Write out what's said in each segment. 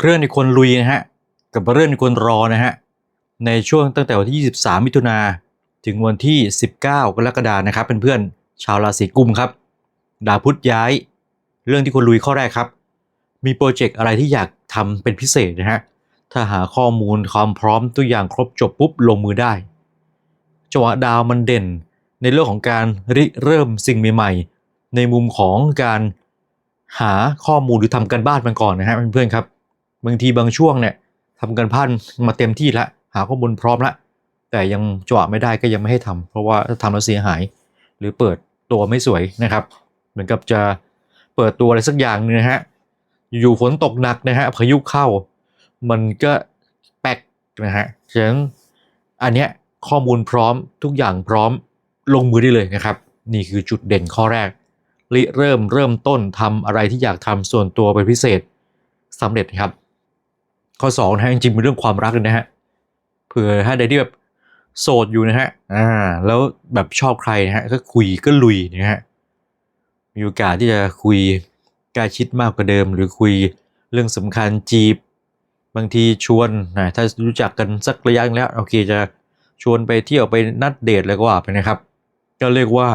เรื่องในคนลุยนะฮะกับเรื่องในคนรอนะฮะในช่วงตั้งแต่วันที่ 23 มิถุนาถึงวันที่ 19 กรกฎานะครับเป็นเพื่อนๆชาวราศีกุมครับดาวพุธย้าย เรื่องที่คนลุยข้อแรกครับ มีโปรเจกต์อะไรที่อยากทำเป็นพิเศษนะฮะถ้าหาข้อมูลความพร้อมตัวอย่างครบจบปุ๊บลงมือได้จังหวะดาวมันเด่น ในเรื่องของการริเริ่มสิ่งใหม่ๆในมุมของการหาข้อมูลหรือทำกันบ้านมันก่อนนะฮะเพื่อนๆครับ บางทีบางช่วงเนี่ยทำกันบ้านมาเต็มที่ละหาข้อมูลพร้อมละแต่ยังจังหวะไม่ได้ก็ยังไม่ให้ทำเพราะว่าถ้าทำแล้วเสียหาย หรือเปิดตัวไม่สวยนะครับ เหมือนกับจะเปิดตัวอะไรสักอย่างนึงนะฮะอยู่ฝนตกหนักนะฮะพายุเข้า มันก็แป๊กนะฮะฉะนั้นอันเนี้ยข้อมูลพร้อมทุกอย่างพร้อมลงมือได้เลยนะครับ นี่คือจุดเด่นข้อแรกริเริ่มเริ่มต้นทำอะไรที่อยากทำส่วนตัวเป็นพิเศษสำเร็จครับ ข้อ2นะฮะจริงๆเป็นเรื่องความรักเลยนะฮะเผื่อถ้าใดที่แบบโสดอยู่นะฮะอ่าแล้วแบบชอบใครนะฮะก็คุยก็ลุยนะฮะมีโอกาสที่จะคุยใกล้ชิดมากกว่าเดิม หรือคุยเรื่องสำคัญจีบบางทีชวนนะถ้ารู้จักกันสักระยะนึงแล้วโอเคจะชวนไปเที่ยวไปนัดเดทอะไรก็ว่าไปนะครับ ก็เรียกว่า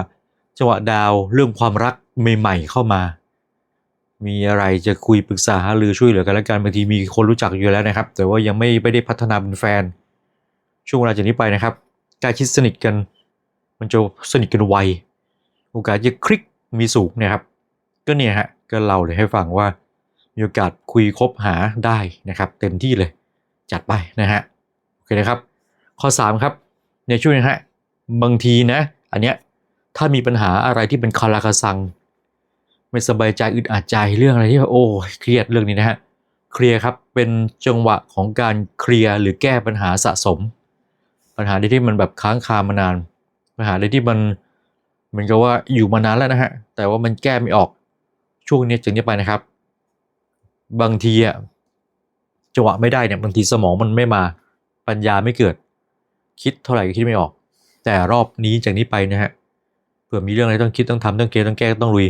จังหวะดาวเรื่องความรักใหม่ ๆ เข้ามา มีอะไรจะคุยปรึกษาหารือช่วยเหลือกันและกันบางทีมีคนรู้จักอยู่แล้วนะครับ แต่ว่ายังไม่ไม่ได้พัฒนาเป็นแฟน ช่วงเวลาจากนี้ไปนะครับการคิดสนิทกัน มันจะสนิทกันไวโอกาสจะคลิกมีสูงนะครับ ก็เนี่ยฮะก็เล่าเลยให้ฟังว่ามีโอกาสคุยคบหาได้นะครับ เต็มที่เลย จัดไปนะฮะโอเคนะครับ ข้อ 3 ครับ ในช่วงนี้ฮะบางทีนะ อันเนี้ยถ้ามีปัญหาอะไรที่เป็นคาราคาซัง ไม่สบายใจอึดอัดใจเรื่องอะไรที่แบบโอ้เครียดเรื่องนี้นะฮะเคลียร์ครับเป็นจังหวะของการเคลียร์หรือแก้ปัญหาสะสม ปัญหาที่มันแบบค้างคามานาน ปัญหาที่มันเหมือนกับว่าอยู่มานานแล้วนะฮะแต่ว่ามันแก้ไม่ออกช่วงนี้จึงนี้ไปนะครับ บางทีอะจังหวะไม่ได้เนี่ยบางทีสมองมันไม่มาปัญญาไม่เกิด คิดเท่าไหร่ก็คิดไม่ออก แต่รอบนี้จากนี้ไปนะฮะเผื่อมีเรื่องอะไรต้องคิดต้องทำต้องเกต้องแก้ต้องลุย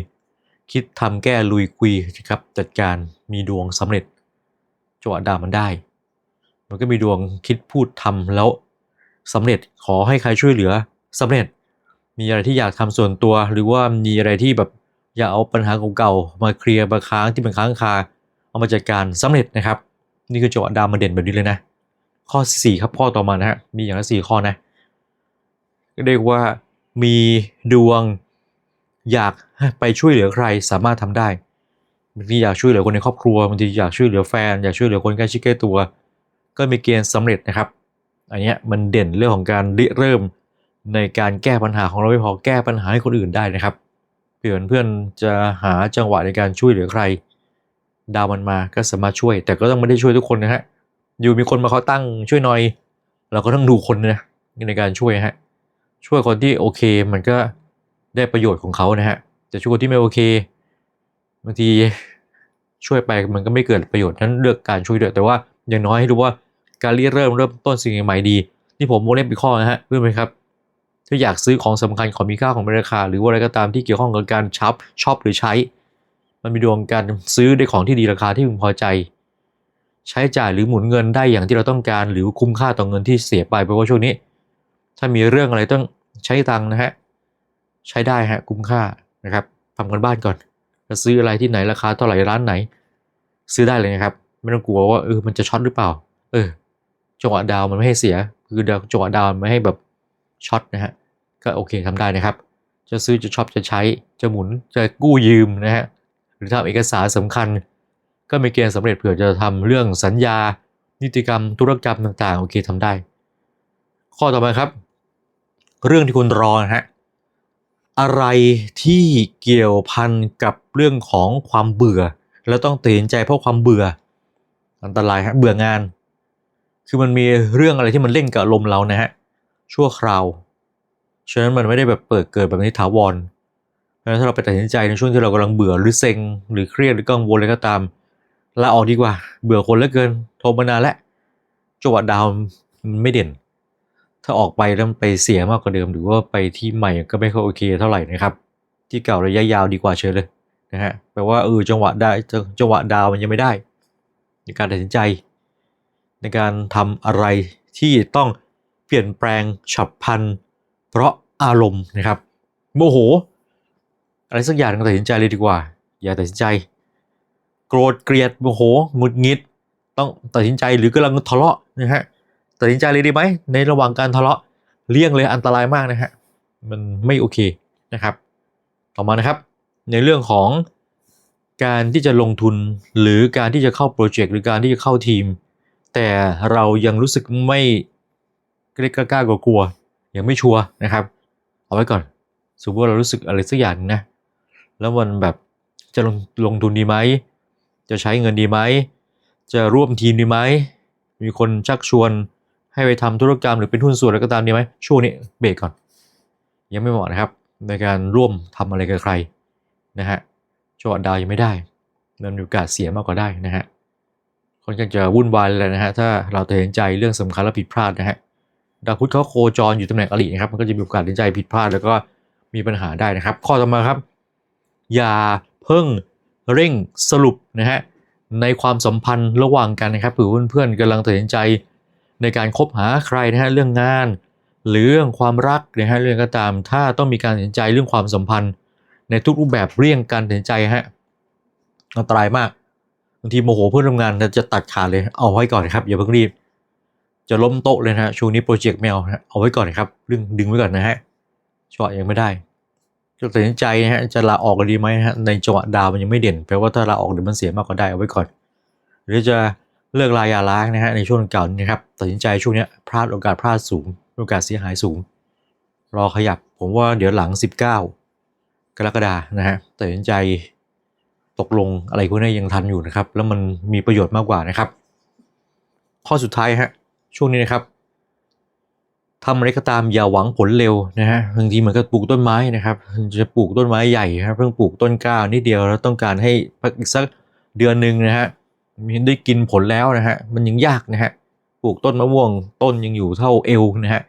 คิดทำแก้ลุยคุยครับจัดการมีดวงสำเร็จจังหวะดามันได้ มันก็มีดวงคิดพูดทำแล้วสำเร็จขอให้ใครช่วยเหลือสำเร็จ มีอะไรที่อยากทำส่วนตัว หรือว่ามีอะไรที่แบบอยากเอาปัญหาเก่าๆมาเคลียร์มาค้างที่เป็นค้างคาเอามาจัดการสำเร็จนะครับ นี่คือจังหวะดาวมาเด่นแบบนี้เลยนะ ข้อ 4 ครับข้อต่อมานะฮะมีอย่างละสี่ข้อนะเรียกว่ามีดวง อยากไปช่วยเหลือใครสามารถทำได้บางทีอยากช่วยเหลือคนในครอบครัวบางทีอยากช่วยเหลือแฟน อยากช่วยเหลือคนใกล้ชิดใกล้ตัว ก็มีเกณฑ์สำเร็จนะครับ อันนี้มันเด่นเรื่องของการริเริ่มในการแก้ปัญหาของเราไม่พอแก้ปัญหาให้คนอื่นได้นะครับเผื่อนเพื่อนจะหาจังหวะในการช่วยเหลือใคร ดาวมันมาก็สามารถช่วย แต่ก็ต้องไม่ได้ช่วยทุกคนนะฮะอยู่มีคนมาเขาตั้งช่วยหน่อย เราก็ต้องดูคนนะในการช่วยฮะช่วยคนที่โอเคมันก็ ได้ประโยชน์ของเขานะฮะแต่ช่วที่ไม่โอเคบางทีช่วยไปมันก็ไม่เกิดประโยชน์นั้นเลือกการช่วยด้วยแต่ว่าอย่างน้อยให้รู้ว่าการเริ่มเริ่มมต้นสิ่งใหม่ดี นี่ผมโมเล่นปีข้อนะฮะเพื่อนไหมครับ ถ้าอยากซื้อของสำคัญของมีค่าของราคา หรือว่าอะไรก็ตามที่เกี่ยวข้องกับการช็อปช็อปหรือใช้ มันมีดวงการซื้อได้ของที่ดีราคาที่พึงพอใจ ใช้จ่ายหรือหมุนเงินได้อย่างที่เราต้องการ หรือคุ้มค่าต่อเงินที่เสียไปเพราะว่าช่วงนี้ ถ้ามีเรื่องอะไรต้องใช้ตังนะฮะ ใช้ได้ฮะคุ้มค่านะครับทำกันบ้านก่อนจะซื้ออะไรที่ไหนราคาเท่าไหร่ร้านไหน ซื้อได้เลยนะครับ ไม่ต้องกลัวว่าเออมันจะช็อตหรือเปล่า เออจังหวะดาวมันไม่ให้เสีย คือดาวจังหวะดาวมันไม่ให้แบบช็อตนะฮะก็โอเคทำได้นะครับ จะซื้อจะช็อปจะใช้จะหมุนจะกู้ยืมนะฮะหรือทำเอกสารสำคัญ ก็มีเกณฑ์สำเร็จเผื่อจะทำเรื่องสัญญา นิติกรรม ธุรกรรมต่างๆ โอเคทำได้ ข้อต่อมาครับ เรื่องที่คุณรอนะฮะ อะไรที่เกี่ยวพันกับเรื่องของความเบื่อ แล้วต้องตัดสินใจเพราะความเบื่อ อันตรายฮะเบื่องาน คือมันมีเรื่องอะไรที่มันเล่นกับอารมณ์เรานะฮะชั่วคราวฉะนั้นมันไม่ได้แบบเปิดเกิดแบบนี้ถาวรเพราะฉะนั้นถ้าเราไปตัดสินใจในช่วงที่เรากำลังเบื่อหรือเซ็งหรือเครียดหรือกังวลอะไรก็ตามลาออกดีกว่า เบื่อคนเหลือเกินโทรมานานแล้วจังหวะดาวไม่เด่น ถ้าออกไปแล้วมันไปเสียมากกว่าเดิม หรือว่าไปที่ใหม่ก็ไม่ค่อยโอเคเท่าไหร่นะครับ ที่เก่าระยะยาวดีกว่าเชิญเลยนะฮะแปลว่าเออจังหวะได้จังหวะดาวมันยังไม่ได้ ในการตัดสินใจ ในการทำอะไรที่ต้องเปลี่ยนแปลงฉับพลันเพราะอารมณ์นะครับ โมโห อะไรสักอย่างหนึ่งตัดสินใจเลยดีกว่า อย่าตัดสินใจ โกรธเกลียดโมโหหงุดหงิด ต้องตัดสินใจหรือกำลังทะเลาะนะฮะ ตัดสินใจเลยดีไหมในระหว่างการทะเลาะเลี่ยงเลยอันตรายมากนะฮะมันไม่โอเคนะครับ ต่อมานะครับ ในเรื่องของการที่จะลงทุนหรือการที่จะเข้าโปรเจกต์หรือการที่จะเข้าทีม แต่เรายังรู้สึกไม่กล้ากล้ากลัวกลัวๆยังไม่ชัวร์นะครับ เอาไว้ก่อนสมมติว่าเรารู้สึกอะไรสักอย่างหนึ่งนะ แล้วมันแบบจะลงลงทุนดีไหม จะใช้เงินดีไหม จะร่วมทีมดีไหม มีคนชักชวน ให้ไปทำธุรกรรมหรือเป็นหุ้นส่วนอะไรก็ตามดีไหมช่วงนี้เบรกก่อน ยังไม่เหมาะนะครับ ในการร่วมทำอะไรกับใครนะฮะจังหวะดาวยังไม่ได้มันมีโอกาสเสียมากกว่าได้นะฮะค่อนข้างจะวุ่นวายเลยนะฮะถ้าเราตัดสินใจเรื่องสำคัญและผิดพลาดนะฮะดาวพุธเขาโคจรอยู่ตำแหน่งอรินะครับมันก็จะมีโอกาสตัดสินใจผิดพลาดแล้วก็มีปัญหาได้นะครับ ข้อต่อมาครับ อย่าเพิ่งเร่งสรุปนะฮะในความสัมพันธ์ระหว่างกันนะครับหรือเพื่อนๆกำลังตัดสินใจ ในการคบหาใครนะฮะเรื่องงาน หรือเรื่องความรักนะฮะเรื่องก็ตาม ถ้าต้องมีการตัดสินใจเรื่องความสัมพันธ์ ในทุกรูปแบบเรี่ยงการตัดสินใจฮะอันตรายมากบางทีโมโหเพื่อนร่วมงานจะตัดขาดเลยเอาไว้ก่อนครับอย่าเพิ่งรีบ จะล้มโต๊ะเลยนะฮะช่วงนี้โปรเจกต์ไม่เอานะเอาไว้ก่อนครับเรื่องดึงไว้ก่อนนะฮะช็อตยังไม่ได้จะตัดสินใจนะฮะจะลาออกดีไหมฮะในจังหวะดาวมันยังไม่เด่นแปลว่าถ้าลาออกเดี๋ยวมันเสียมากกว่าได้เอาไว้ก่อน หรือจะเลิกลายาล้างนะฮะในช่วงเก่านี้ครับ ตัดสินใจช่วงนี้พลาดโอกาสพลาดสูง โอกาสเสียหายสูง รอขยับผมว่าเดี๋ยวหลัง 19 กรกฎานะฮะตัดสินใจตกลงอะไรพวกนี้ยังทันอยู่นะครับ แล้วมันมีประโยชน์มากกว่านะครับ ข้อสุดท้ายฮะช่วงนี้นะครับทำอะไรก็ตามอย่าหวังผลเร็วนะฮะบางทีเหมือนกับปลูกต้นไม้นะครับจะปลูกต้นไม้ใหญ่ครับเพิ่งปลูกต้นกล้านิดเดียวแล้วต้องการให้อีกสักเดือนหนึ่งนะฮะมีได้กินผลแล้วนะฮะมันยังยากนะฮะ ลูกต้นมะม่วงต้นยังอยู่เท่าเอวนะฮะ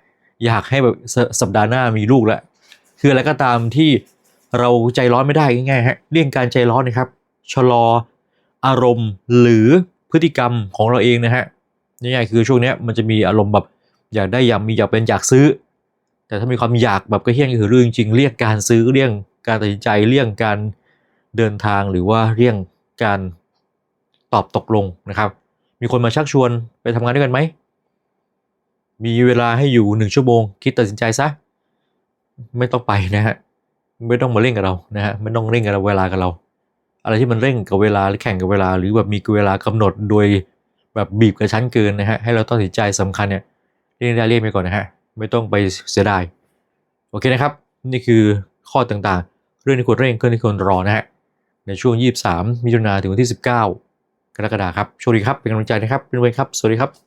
อยากให้แบบสสัปดาห์หน้ามีลูกแล้วคืออะไรก็ตามที่เราใจร้อนไม่ได้ง่ายๆฮะเรื่องการใจร้อนนะครับชะลออารมณ์หรือพฤติกรรมของเราเองนะฮะง่ายๆคือช่วงนี้มันจะมีอารมณ์แบบอยากได้อยากมีอยากเป็นอยากซื้อ แต่ถ้ามีความอยากแบบกระเฮี้ยงก็คือเรื่องจริงเรียกการซื้อเรื่องการตัดสินใจเรื่องการเดินทางหรือว่าเรื่องการตอบตกลงนะครับ มีคนมาชักชวนไปทำงานด้วยกันไหม มีเวลาให้อยู่หนึ่งชั่วโมง คิดตัดสินใจซะ ไม่ต้องไปนะฮะ ไม่ต้องมาเร่งกับเรานะฮะ ไม่ต้องเร่งกับเราเวลากับเรา อะไรที่มันเร่งกับเวลาหรือแข่งกับเวลา หรือแบบมีเวลากำหนดโดยแบบบีบกระชั้นเกินนะฮะ ให้เราต้องตัดสินใจสำคัญเนี่ยเร่งได้เร่งไปก่อนนะฮะ ไม่ต้องไปเสียดาย โอเคนะครับ นี่คือข้อต่างๆ เรื่องที่ควรเร่งเรื่องที่ควรรอนะฮะ ในช่วง 23 มิถุนายนถึงวันที่ 19 กรกฎาครับโชคดีครับเป็นกำลังใจนะครับเป็นเวรครับ สวัสดีครับ